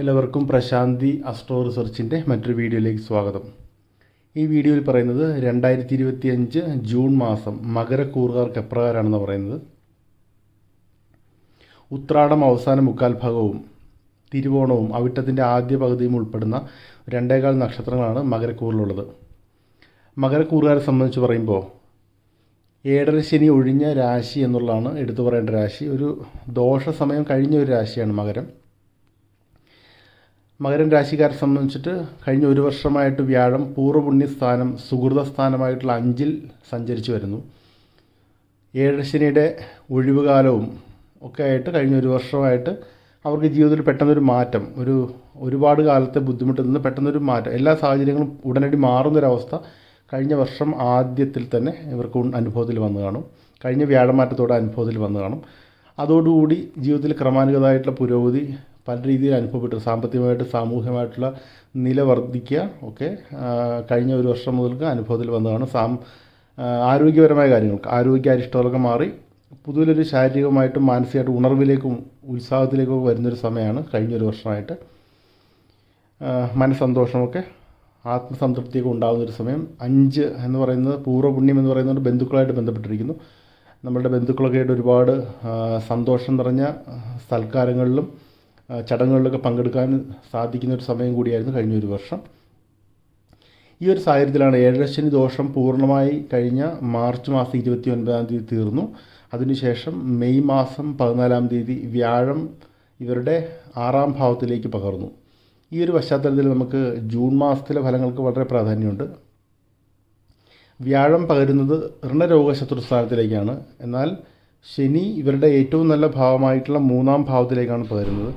എല്ലാവർക്കും പ്രശാന്തി അസ്ട്രോ റിസർച്ചിന്റെ മറ്റൊരു വീഡിയോയിലേക്ക് സ്വാഗതം. ഈ വീഡിയോയിൽ പറയുന്നത് രണ്ടായിരത്തി ഇരുപത്തി അഞ്ച് ജൂൺ മാസം മകരക്കൂറുകാർക്ക് എപ്രകാരമാണെന്ന് പറയുന്നത്. ഉത്രാടം അവസാന മുക്കാൽ ഭാഗവും തിരുവോണവും അവിട്ടത്തിന്റെ ആദ്യ പകുതിയും ഉൾപ്പെടുന്ന രണ്ടേകാൽ നക്ഷത്രങ്ങളാണ് മകരക്കൂറിലുള്ളത്. മകരക്കൂറുകാരെ സംബന്ധിച്ച് പറയുമ്പോൾ ഏഴര ശനി ഒഴിഞ്ഞ രാശി എന്നുള്ളതാണ് എടുത്തു പറയേണ്ട രാശി. ഒരു ദോഷ സമയം കഴിഞ്ഞ ഒരു രാശിയാണ് മകരം. മകരം രാശിക്കാരെ സംബന്ധിച്ചിട്ട് കഴിഞ്ഞ ഒരു വർഷമായിട്ട് വ്യാഴം പൂർവപുണ്യസ്ഥാനം സുഹൃത സ്ഥാനമായിട്ടുള്ള അഞ്ചിൽ സഞ്ചരിച്ചു വരുന്നു. ഏഴശനിയുടെ ഒഴിവുകാലവും ഒക്കെ ആയിട്ട് കഴിഞ്ഞ ഒരു വർഷമായിട്ട് അവർക്ക് ജീവിതത്തിൽ പെട്ടെന്നൊരു മാറ്റം ഒരു ഒരുപാട് കാലത്തെ ബുദ്ധിമുട്ടിൽ നിന്ന് പെട്ടെന്നൊരു മാറ്റം എല്ലാ സാഹചര്യങ്ങളും ഉടനടി മാറുന്നൊരവസ്ഥ കഴിഞ്ഞ വർഷം ആദ്യത്തിൽ തന്നെ ഇവർക്ക് അനുഭവത്തിൽ വന്നു കാണും. കഴിഞ്ഞ വ്യാഴമാറ്റത്തോടെ അനുഭവത്തിൽ വന്നു കാണും. അതോടുകൂടി ജീവിതത്തിൽ ക്രമാനുഗതമായിട്ടുള്ള പുരോഗതി പല രീതിയിൽ അനുഭവപ്പെട്ടു. സാമ്പത്തികമായിട്ട് സാമൂഹികമായിട്ടുള്ള നില വർദ്ധിക്കുക ഒക്കെ കഴിഞ്ഞ ഒരു വർഷം മുതൽക്ക് അനുഭവത്തിൽ വന്നതാണ്. സാം ആരോഗ്യപരമായ കാര്യങ്ങൾക്ക് ആരോഗ്യാരിഷ്ടമൊക്കെ മാറി പുതിയൊരു ശാരീരികമായിട്ടും മാനസികമായിട്ടും ഉണർവിലേക്കും ഉത്സാഹത്തിലേക്കും വരുന്നൊരു സമയമാണ് കഴിഞ്ഞൊരു വർഷമായിട്ട്. മനസ്സന്തോഷമൊക്കെ ആത്മസംതൃപ്തിയൊക്കെ ഉണ്ടാകുന്ന ഒരു സമയം. അഞ്ച് എന്ന് പറയുന്നത് പൂർവപുണ്യം എന്ന് പറയുന്നത് ബന്ധുക്കളായിട്ട് ബന്ധപ്പെട്ടിരിക്കുന്നു. നമ്മളുടെ ബന്ധുക്കളൊക്കെ ആയിട്ട് ഒരുപാട് സന്തോഷം നിറഞ്ഞ സൽക്കാരങ്ങളിലും ചടങ്ങുകളിലൊക്കെ പങ്കെടുക്കാൻ സാധിക്കുന്ന ഒരു സമയം കൂടിയായിരുന്നു കഴിഞ്ഞ ഒരു വർഷം. ഈ ഒരു സാഹചര്യത്തിലാണ് ഏഴരശനി ദോഷം പൂർണമായി കഴിഞ്ഞ മാർച്ച് മാസം ഇരുപത്തി ഒൻപതാം തീയതി തീർന്നു. അതിനുശേഷം മെയ് മാസം പതിനാലാം തീയതി വ്യാഴം ഇവരുടെ ആറാം ഭാവത്തിലേക്ക് പകർന്നു. ഈ ഒരു പശ്ചാത്തലത്തിൽ നമുക്ക് ജൂൺ മാസത്തിലെ ഫലങ്ങൾക്ക് വളരെ പ്രാധാന്യമുണ്ട്. വ്യാഴം പകരുന്നത് ഋണരോഗ ശത്രുസ്ഥാനത്തിലേക്കാണ്. എന്നാൽ ശനി ഇവരുടെ ഏറ്റവും നല്ല ഭാവമായിട്ടുള്ള മൂന്നാം ഭാവത്തിലേക്കാണ് പകരുന്നത്.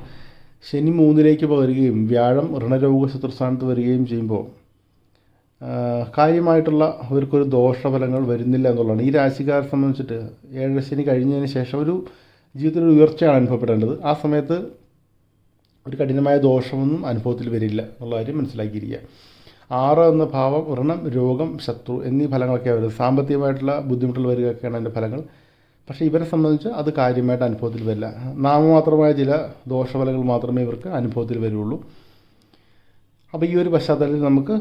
ശനി മൂന്നിലേക്ക് പകരുകയും വ്യാഴം ഋണരോഗ ശത്രുസ്ഥാനത്ത് വരികയും ചെയ്യുമ്പോൾ കാര്യമായിട്ടുള്ള അവർക്കൊരു ദോഷഫലങ്ങൾ വരുന്നില്ല എന്നുള്ളതാണ്. ഈ രാശിക്കാരെ സംബന്ധിച്ചിട്ട് ഏഴര ശനി കഴിഞ്ഞതിന് ശേഷം ഒരു ജീവിതത്തിൽ ഒരു ഉയർച്ചയാണ് അനുഭവപ്പെടേണ്ടത്. ആ സമയത്ത് ഒരു കഠിനമായ ദോഷമൊന്നും അനുഭവത്തിൽ വരില്ല എന്നുള്ള കാര്യം മനസ്സിലാക്കിയിരിക്കുക. ആറ് എന്ന ഭാവം ഋണം രോഗം ശത്രു എന്നീ ഫലങ്ങളൊക്കെ വരുന്നത്. സാമ്പത്തികമായിട്ടുള്ള ബുദ്ധിമുട്ടുകൾ വരികയൊക്കെയാണ് അതിന്റെ ഫലങ്ങൾ. പക്ഷേ ഇവരെ സംബന്ധിച്ച് അത് കാര്യമായിട്ട് അനുഭവത്തിൽ വരില്ല. നാമമാത്രമായ ചില ദോഷഫലങ്ങൾ മാത്രമേ ഇവർക്ക് അനുഭവത്തിൽ വരുള്ളൂ. അപ്പോൾ ഈ ഒരു പശ്ചാത്തലത്തിൽ നമുക്ക്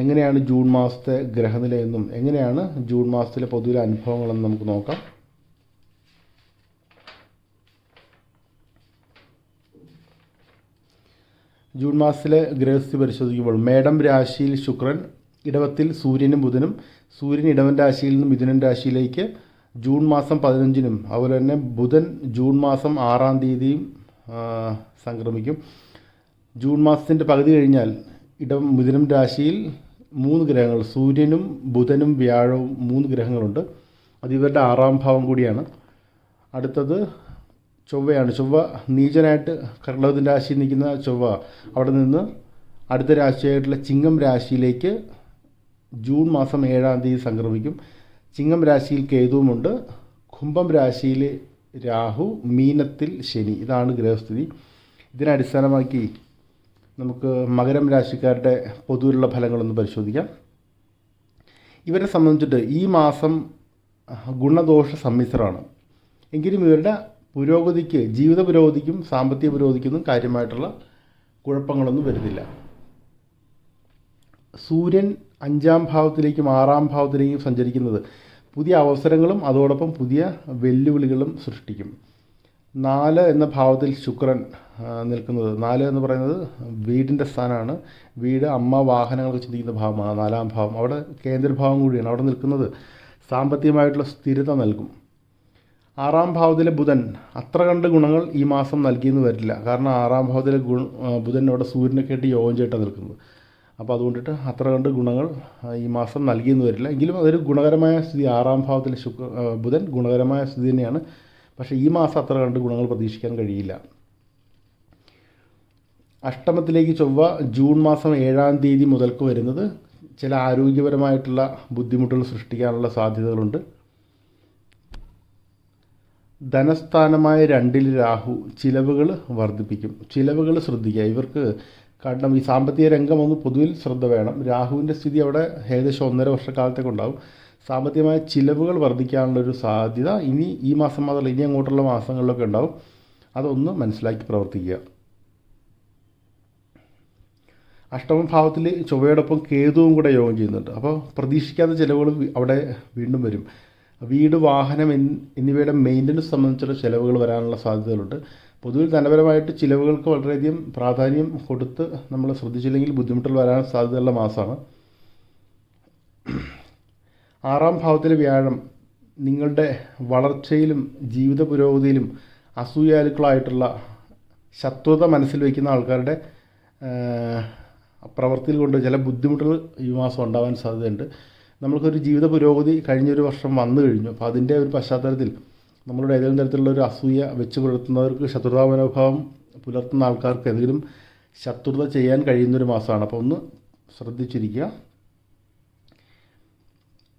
എങ്ങനെയാണ് ജൂൺ മാസത്തെ ഗ്രഹനിലയെന്നും എങ്ങനെയാണ് ജൂൺ മാസത്തിലെ പൊതുവിലെ അനുഭവങ്ങളെന്നും നമുക്ക് നോക്കാം. ജൂൺ മാസത്തിലെ ഗ്രഹസ്ഥിതി പരിശോധിക്കുമ്പോൾ മേടം രാശിയിൽ ശുക്രൻ ഇടവത്തിൽ സൂര്യനും ബുധനും സൂര്യൻ ഇടവൻ രാശിയിൽ നിന്നും മിഥുനൻ രാശിയിലേക്ക് ജൂൺ മാസം പതിനഞ്ചിനും അതുപോലെ തന്നെ ബുധൻ ജൂൺ മാസം ആറാം തീയതിയും സംക്രമിക്കും. ജൂൺ മാസത്തിന്റെ പകുതി കഴിഞ്ഞാൽ ഇടം മിഥുനം രാശിയിൽ മൂന്ന് ഗ്രഹങ്ങൾ സൂര്യനും ബുധനും വ്യാഴവും മൂന്ന് ഗ്രഹങ്ങളുണ്ട്. അത് ഇവരുടെ ആറാം ഭാവം കൂടിയാണ്. അടുത്തത് ചൊവ്വയാണ്. ചൊവ്വ നീചനായിട്ട് കർണവത്തിന്റെ രാശിയിൽ നിൽക്കുന്ന ചൊവ്വ അവിടെ നിന്ന് അടുത്ത രാശിയായിട്ടുള്ള ചിങ്ങം രാശിയിലേക്ക് ജൂൺ മാസം ഏഴാം തീയതി സംക്രമിക്കും. ചിങ്ങം രാശിയിൽ കേതുവുമുണ്ട്. കുംഭം രാശിയിൽ രാഹു മീനത്തിൽ ശനി. ഇതാണ് ഗ്രഹസ്ഥിതി. ഇതിനെ അടിസ്ഥാനമാക്കി നമുക്ക് മകരം രാശിക്കാരുടെ പൊതുവിലുള്ള ഫലങ്ങളൊന്ന് പരിശോധിക്കാം. ഇവരെ സംബന്ധിച്ചിട്ട് ഈ മാസം ഗുണദോഷ സമ്മിശ്രമാണ്. എങ്കിലും ഇവരുടെ പുരോഗതിക്ക് ജീവിത പുരോഗതിക്കും സാമ്പത്തിക പുരോഗതിക്കൊന്നും കാര്യമായിട്ടുള്ള കുഴപ്പങ്ങളൊന്നും വരുന്നില്ല. സൂര്യൻ അഞ്ചാം ഭാവത്തിലേക്കും ആറാം ഭാവത്തിലേക്കും സഞ്ചരിക്കുന്നത് പുതിയ അവസരങ്ങളും അതോടൊപ്പം പുതിയ വെല്ലുവിളികളും സൃഷ്ടിക്കും. നാല് എന്ന ഭാവത്തിൽ ശുക്രൻ നിൽക്കുന്നത്. നാല് എന്ന് പറയുന്നത് വീടിന്റെ സ്ഥാനമാണ്. വീട് അമ്മ വാഹനങ്ങളൊക്കെ ചിന്തിക്കുന്ന ഭാവമാണ്. നാലാം ഭാവം. അവിടെ കേന്ദ്രഭാവം കൂടിയാണ്. അവിടെ നിൽക്കുന്നത് സാമ്പത്തികമായിട്ടുള്ള സ്ഥിരത നൽകും. ആറാം ഭാവത്തിലെ ബുധൻ അത്ര കണ്ട് ഗുണങ്ങൾ ഈ മാസം നൽകിയെന്ന് വരില്ല. കാരണം ആറാം ഭാവത്തിലെ ഗുണ ബുധൻ അവിടെ സൂര്യനെ കേട്ട് യോഗം ചേട്ടാണ് നിൽക്കുന്നത്. അപ്പോൾ അതുകൊണ്ടിട്ട് അത്ര കണ്ട് ഗുണങ്ങൾ ഈ മാസം നൽകിയെന്ന് വരില്ല. എങ്കിലും അതൊരു ഗുണകരമായ സ്ഥിതി ആറാം ഭാവത്തിലെ ശുക്ര ബുധൻ ഗുണകരമായ സ്ഥിതി തന്നെയാണ്. പക്ഷേ ഈ മാസം അത്ര കണ്ട് ഗുണങ്ങൾ പ്രതീക്ഷിക്കാൻ കഴിയില്ല. അഷ്ടമത്തിലേക്ക് ചൊവ്വ ജൂൺ മാസം ഏഴാം തീയതി മുതൽക്ക് വരുന്നത് ചില ആരോഗ്യപരമായിട്ടുള്ള ബുദ്ധിമുട്ടുകൾ സൃഷ്ടിക്കാനുള്ള സാധ്യതകളുണ്ട്. ധനസ്ഥാനമായ രണ്ടിൽ രാഹു ചിലവുകൾ വർദ്ധിപ്പിക്കും. ചിലവുകൾ ശ്രദ്ധിക്കുക. ഇവർക്ക് കാരണം ഈ സാമ്പത്തിക രംഗം ഒന്ന് പൊതുവിൽ ശ്രദ്ധ വേണം. രാഹുവിന്റെ സ്ഥിതി അവിടെ ഏകദേശം ഒന്നര വർഷക്കാലത്തേക്ക് ഉണ്ടാവും സാമ്പത്തികമായ ചിലവുകൾ വർദ്ധിക്കാനുള്ളൊരു സാധ്യത ഇനി ഈ മാസം മാത്രമല്ല ഇനി അങ്ങോട്ടുള്ള മാസങ്ങളിലൊക്കെ ഉണ്ടാവും. അതൊന്ന് മനസ്സിലാക്കി പ്രവർത്തിക്കുക. അഷ്ടമ ഭാവത്തിൽ ചൊവ്വയോടൊപ്പം കേതുവും കൂടെ യോഗം ചെയ്യുന്നുണ്ട്. അപ്പോൾ പ്രതീക്ഷിക്കാത്ത ചിലവുകൾ അവിടെ വീണ്ടും വരും. വീട് വാഹനം എന്നിവയുടെ മെയിന്റനൻസ് സംബന്ധിച്ചുള്ള ചിലവുകൾ വരാനുള്ള സാധ്യതകളുണ്ട്. പൊതുവിൽ ധനപരമായിട്ട് ചിലവുകൾക്ക് വളരെയധികം പ്രാധാന്യം കൊടുത്ത് നമ്മൾ ശ്രദ്ധിച്ചില്ലെങ്കിൽ ബുദ്ധിമുട്ടുകൾ വരാൻ സാധ്യതയുള്ള മാസമാണ് ആറാം ഭാവത്തിലെ വ്യാഴം നിങ്ങളുടെ വളർച്ചയിലും ജീവിത പുരോഗതിയിലും അസൂയാലുക്കളായിട്ടുള്ള ശത്രുത മനസ്സിൽ വയ്ക്കുന്ന ആൾക്കാരുടെ പ്രവൃത്തിയിൽ കൊണ്ട് ചില ബുദ്ധിമുട്ടുകൾ ഈ മാസം ഉണ്ടാവാൻ സാധ്യതയുണ്ട്. നമ്മൾക്കൊരു ജീവിത പുരോഗതി കഴിഞ്ഞൊരു വർഷം വന്നു കഴിഞ്ഞു. അപ്പോൾ അതിന്റെ ഒരു പശ്ചാത്തലത്തിൽ നമ്മളുടെ ഏതെങ്കിലും തരത്തിലുള്ള ഒരു അസൂയ വെച്ച് പുലർത്തുന്നവർക്ക് ശത്രുതാ മനോഭാവം പുലർത്തുന്ന ആൾക്കാർക്ക് എന്തെങ്കിലും ശത്രുത ചെയ്യാൻ കഴിയുന്നൊരു മാസമാണ്. അപ്പോൾ ഒന്ന് ശ്രദ്ധിച്ചിരിക്കുക.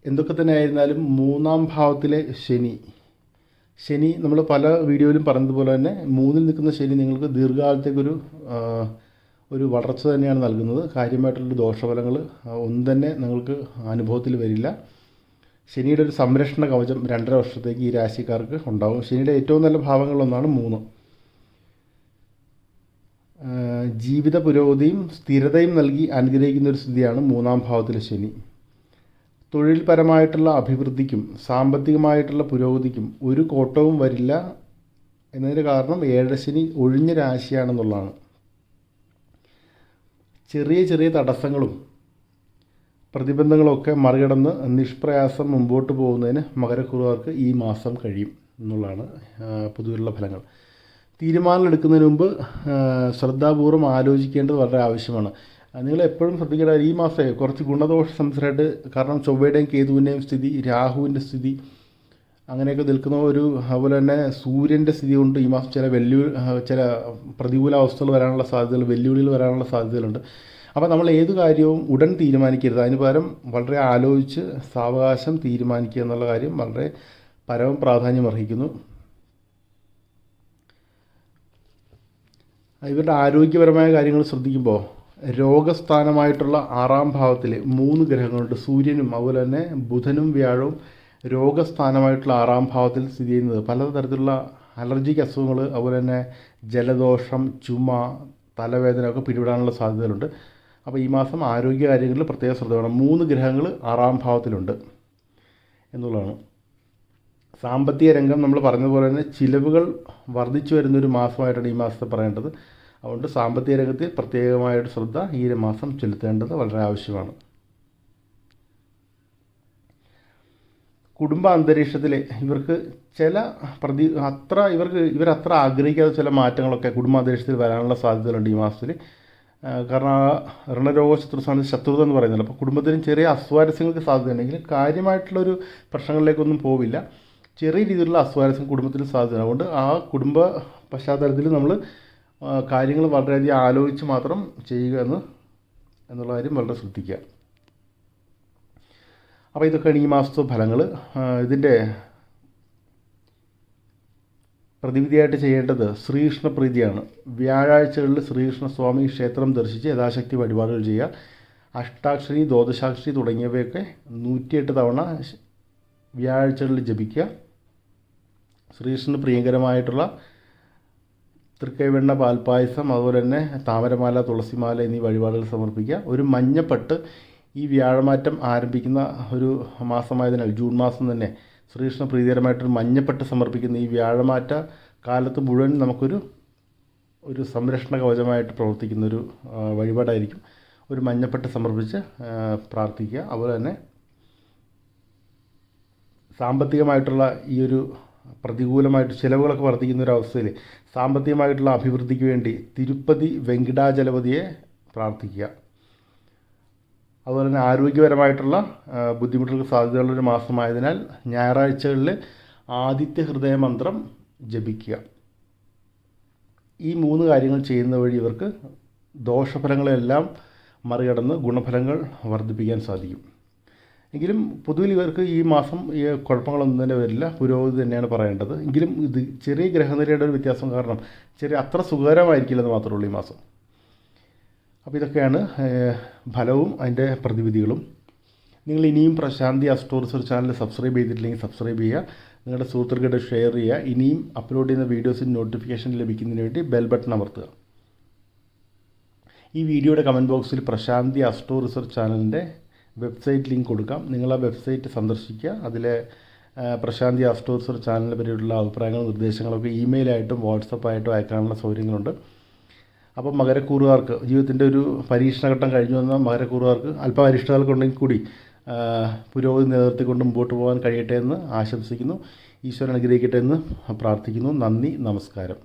എന്തൊക്കെ തന്നെ ആയിരുന്നാലും മൂന്നാം ഭാവത്തിലെ ശനി. ശനി നമ്മൾ പല വീഡിയോയിലും പറഞ്ഞതുപോലെ തന്നെ മൂന്നിൽ നിൽക്കുന്ന ശനി നിങ്ങൾക്ക് ദീർഘകാലത്തേക്കൊരു ഒരു വളർച്ച തന്നെയാണ് നൽകുന്നത്. കാര്യമായിട്ടുള്ള ദോഷഫലങ്ങൾ ഒന്നും തന്നെ നിങ്ങൾക്ക് അനുഭവത്തിൽ വരില്ല. ശനിയുടെ ഒരു സംരക്ഷണ കവചം രണ്ടര വർഷത്തേക്ക് ഈ രാശിക്കാർക്ക് ഉണ്ടാകും ശനിയുടെ ഏറ്റവും നല്ല ഭാവങ്ങളൊന്നാണ് മൂന്ന്. ജീവിത പുരോഗതിയും സ്ഥിരതയും നൽകി അനുഗ്രഹിക്കുന്ന ഒരു സ്ഥിതിയാണ് മൂന്നാം ഭാവത്തിലെ ശനി. തൊഴിൽപരമായിട്ടുള്ള അഭിവൃദ്ധിക്കും സാമ്പത്തികമായിട്ടുള്ള പുരോഗതിക്കും ഒരു കോട്ടവും വരില്ല എന്നതിന് കാരണം ഏഴശനി ഒഴിഞ്ഞ രാശിയാണെന്നുള്ളതാണ്. ചെറിയ ചെറിയ തടസ്സങ്ങളും പ്രതിബന്ധങ്ങളൊക്കെ മറികടന്ന് നിഷ്പ്രയാസം മുമ്പോട്ട് പോകുന്നതിന് മകരക്കുറുകാർക്ക് ഈ മാസം കഴിയും എന്നുള്ളതാണ് പൊതുവിലുള്ള ഫലങ്ങൾ. തീരുമാനം എടുക്കുന്നതിന് മുമ്പ് ശ്രദ്ധാപൂർവം ആലോചിക്കേണ്ടത് വളരെ ആവശ്യമാണ്. നിങ്ങൾ എപ്പോഴും ശ്രദ്ധിക്കേണ്ട ഈ മാസമേ കുറച്ച് ഗുണദോഷ സംസാരമായിട്ട് കാരണം ചൊവ്വയുടെയും കേതുവിന്റെയും സ്ഥിതി രാഹുവിന്റെ സ്ഥിതി അങ്ങനെയൊക്കെ നിൽക്കുന്ന ഒരു അതുപോലെ തന്നെ സൂര്യന്റെ സ്ഥിതി കൊണ്ട് ഈ മാസം ചില വെല്ലു ചില പ്രതികൂല അവസ്ഥകൾ വരാനുള്ള സാധ്യതകൾ വെല്ലുവിളികൾ വരാനുള്ള സാധ്യതകളുണ്ട്. അപ്പോൾ നമ്മൾ ഏത് കാര്യവും ഉടൻ തീരുമാനിക്കരുത്. അതിന് പകരം വളരെ ആലോചിച്ച് സാവകാശം തീരുമാനിക്കുക എന്നുള്ള കാര്യം വളരെ പരമ പ്രാധാന്യം അർഹിക്കുന്നു. ഇവരുടെ ആരോഗ്യപരമായ കാര്യങ്ങൾ ശ്രദ്ധിക്കുമ്പോൾ രോഗസ്ഥാനമായിട്ടുള്ള ആറാം ഭാവത്തിലെ മൂന്ന് ഗ്രഹങ്ങളുണ്ട്. സൂര്യനും അതുപോലെ തന്നെ ബുധനും വ്യാഴവും രോഗസ്ഥാനമായിട്ടുള്ള ആറാം ഭാവത്തിൽ സ്ഥിതി ചെയ്യുന്നത്. പലതരത്തിലുള്ള അലർജിക് അസുഖങ്ങൾ അതുപോലെ തന്നെ ജലദോഷം ചുമ തലവേദന ഒക്കെ പിടിപെടാനുള്ള സാധ്യതകളുണ്ട്. അപ്പോൾ ഈ മാസം ആരോഗ്യ കാര്യങ്ങളിൽ പ്രത്യേക ശ്രദ്ധ വേണം. മൂന്ന് ഗ്രഹങ്ങൾ ആറാം ഭാവത്തിലുണ്ട് എന്നുള്ളതാണ്. സാമ്പത്തിക രംഗം നമ്മൾ പറഞ്ഞതുപോലെ തന്നെ ചിലവുകൾ വർദ്ധിച്ചു വരുന്നൊരു മാസമായിട്ടാണ് ഈ മാസത്തെ പറയേണ്ടത്. അതുകൊണ്ട് സാമ്പത്തിക രംഗത്തിൽ പ്രത്യേകമായൊരു ശ്രദ്ധ ഈ മാസം ചെലുത്തേണ്ടത് വളരെ ആവശ്യമാണ്. കുടുംബ അന്തരീക്ഷത്തിൽ ഇവർക്ക് ചില പ്രതി അത്ര ഇവർക്ക് ഇവരത്ര ആഗ്രഹിക്കാത്ത ചില മാറ്റങ്ങളൊക്കെ കുടുംബ അന്തരീക്ഷത്തിൽ വരാനുള്ള സാധ്യതകളുണ്ട് ഈ മാസത്തിൽ. കാരണം ഋണരോഗ ശത്രുസ്ഥാനത്ത് ശത്രുത എന്ന് പറയുന്നത് അപ്പോൾ കുടുംബത്തിന് ചെറിയ അസ്വാരസ്യങ്ങൾക്ക് സാധ്യതയുണ്ടെങ്കിൽ കാര്യമായിട്ടുള്ളൊരു പ്രശ്നങ്ങളിലേക്കൊന്നും പോവില്ല. ചെറിയ രീതിയിലുള്ള അസ്വാരസ്യം കുടുംബത്തിൽ സാധ്യത. അതുകൊണ്ട് ആ കുടുംബ പശ്ചാത്തലത്തിൽ നമ്മൾ കാര്യങ്ങൾ വളരെയധികം ആലോചിച്ച് മാത്രം ചെയ്യുക എന്ന് എന്നുള്ള കാര്യം വളരെ ശ്രദ്ധിക്കുക. അപ്പോൾ ഇതൊക്കെയാണ് ഈ മാസത്തെ ഫലങ്ങൾ ഇതിന്റെ പ്രതിവിധിയായിട്ട് ചെയ്യേണ്ടത് ശ്രീകൃഷ്ണ പ്രീതിയാണ് വ്യാഴാഴ്ചകളിൽ ശ്രീകൃഷ്ണ സ്വാമി ക്ഷേത്രം ദർശിച്ച് യഥാശക്തി വഴിപാടുകൾ ചെയ്യുക. അഷ്ടാക്ഷരി ദ്വാദശാക്ഷരി തുടങ്ങിയവയൊക്കെ നൂറ്റിയെട്ട് തവണ വ്യാഴാഴ്ചകളിൽ ജപിക്കുക. ശ്രീകൃഷ്ണന് പ്രിയങ്കരമായിട്ടുള്ള തൃക്കൈവെണ്ണ പാൽപ്പായസം അതുപോലെ തന്നെ താമരമാല തുളസിമാല എന്നീ വഴിപാടുകൾ സമർപ്പിക്കുക. ഒരു മഞ്ഞപ്പെട്ട് ഈ വ്യാഴമാറ്റം ആരംഭിക്കുന്ന ഒരു മാസമായതിനാൽ ജൂൺ മാസം തന്നെ ശ്രീകൃഷ്ണ പ്രീതികരമായിട്ടൊരു മഞ്ഞപ്പെട്ട് സമർപ്പിക്കുന്ന ഈ വ്യാഴമാറ്റ കാലത്ത് മുഴുവൻ നമുക്കൊരു ഒരു സംരക്ഷണ കവചമായിട്ട് പ്രവർത്തിക്കുന്ന ഒരു വഴിപാടായിരിക്കും. ഒരു മഞ്ഞപ്പെട്ട് സമർപ്പിച്ച് പ്രാർത്ഥിക്കുക. അതുപോലെ തന്നെ സാമ്പത്തികമായിട്ടുള്ള ഈ ഒരു പ്രതികൂലമായിട്ട് ചിലവുകളൊക്കെ വർദ്ധിക്കുന്ന ഒരു അവസ്ഥയിൽ സാമ്പത്തികമായിട്ടുള്ള അഭിവൃദ്ധിക്ക് വേണ്ടി തിരുപ്പതി വെങ്കിടാചലപതിയെ പ്രാർത്ഥിക്കുക. അതുപോലെ തന്നെ ആരോഗ്യപരമായിട്ടുള്ള ബുദ്ധിമുട്ടുകൾക്ക് സാധ്യതയുള്ളൊരു മാസമായതിനാൽ ഞായറാഴ്ചകളിൽ ആദിത്യ ഹൃദയ മന്ത്രം ജപിക്കുക. ഈ മൂന്ന് കാര്യങ്ങൾ ചെയ്യുന്ന വഴി ഇവർക്ക് ദോഷഫലങ്ങളെല്ലാം മറികടന്ന് ഗുണഫലങ്ങൾ വർദ്ധിപ്പിക്കാൻ സാധിക്കും. എങ്കിലും പൊതുവിൽ ഇവർക്ക് ഈ മാസം ഈ കുഴപ്പങ്ങളൊന്നും തന്നെ വരില്ല. പുരോഗതി തന്നെയാണ് പറയേണ്ടത്. എങ്കിലും ഇത് ചെറിയ ഗ്രഹനിരയുടെ ഒരു വ്യത്യാസം കാരണം ചെറിയ അത്ര സുഖകരമായിരിക്കില്ലെന്ന് മാത്രമേ ഉള്ളൂ ഈ മാസം. അപ്പോൾ ഇതൊക്കെയാണ് ഫലവും അതിന്റെ പ്രതിവിധികളും. നിങ്ങൾ ഇനിയും Prashanti astro research channel subscribe ചെയ്തിട്ടില്ലെങ്കിൽ സബ്സ്ക്രൈബ് ചെയ്യുക. നിങ്ങളുടെ സുഹൃത്തുക്കളുടെ ഷെയർ ചെയ്യുക. ഇനിയും അപ്ലോഡ് ചെയ്യുന്ന വീഡിയോസിന് നോട്ടിഫിക്കേഷൻ ലഭിക്കുന്നതിന് വേണ്ടി ബെൽ ബട്ടൺ അമർത്തുക. ഈ വീഡിയോയുടെ കമന്റ് ബോക്സിൽ പ്രശാന്തി അസ്ട്രോ റിസർച്ച് ചാനലിന്റെ വെബ്സൈറ്റ് ലിങ്ക് കൊടുക്കാം. നിങ്ങൾ ആ വെബ്സൈറ്റ് സന്ദർശിക്കുക. അതിലെ പ്രശാന്തി അസ്ട്രോ റിസർച്ച് ചാനലിനെ പറ്റിയുള്ള അഭിപ്രായങ്ങളും നിർദ്ദേശങ്ങളൊക്കെ ഇമെയിലായിട്ടും വാട്സപ്പായിട്ടും അയക്കാനുള്ള സൗകര്യങ്ങളുണ്ട്. അപ്പം മകരക്കൂറുകാർക്ക് ജീവിതത്തിന്റെ ഒരു പരീക്ഷണഘട്ടം കഴിഞ്ഞു വന്ന മകരക്കൂറുകാർക്ക് അല്പം അരിഷ്ടതകൾക്കുണ്ടെങ്കിൽ കൂടി പുരോഗതി നിലനിർത്തിക്കൊണ്ട് മുമ്പോട്ട് പോകാൻ കഴിയട്ടെ എന്ന് ആശംസിക്കുന്നു. ഈശ്വരൻ അനുഗ്രഹിക്കട്ടെ എന്ന് പ്രാർത്ഥിക്കുന്നു. നന്ദി. നമസ്കാരം.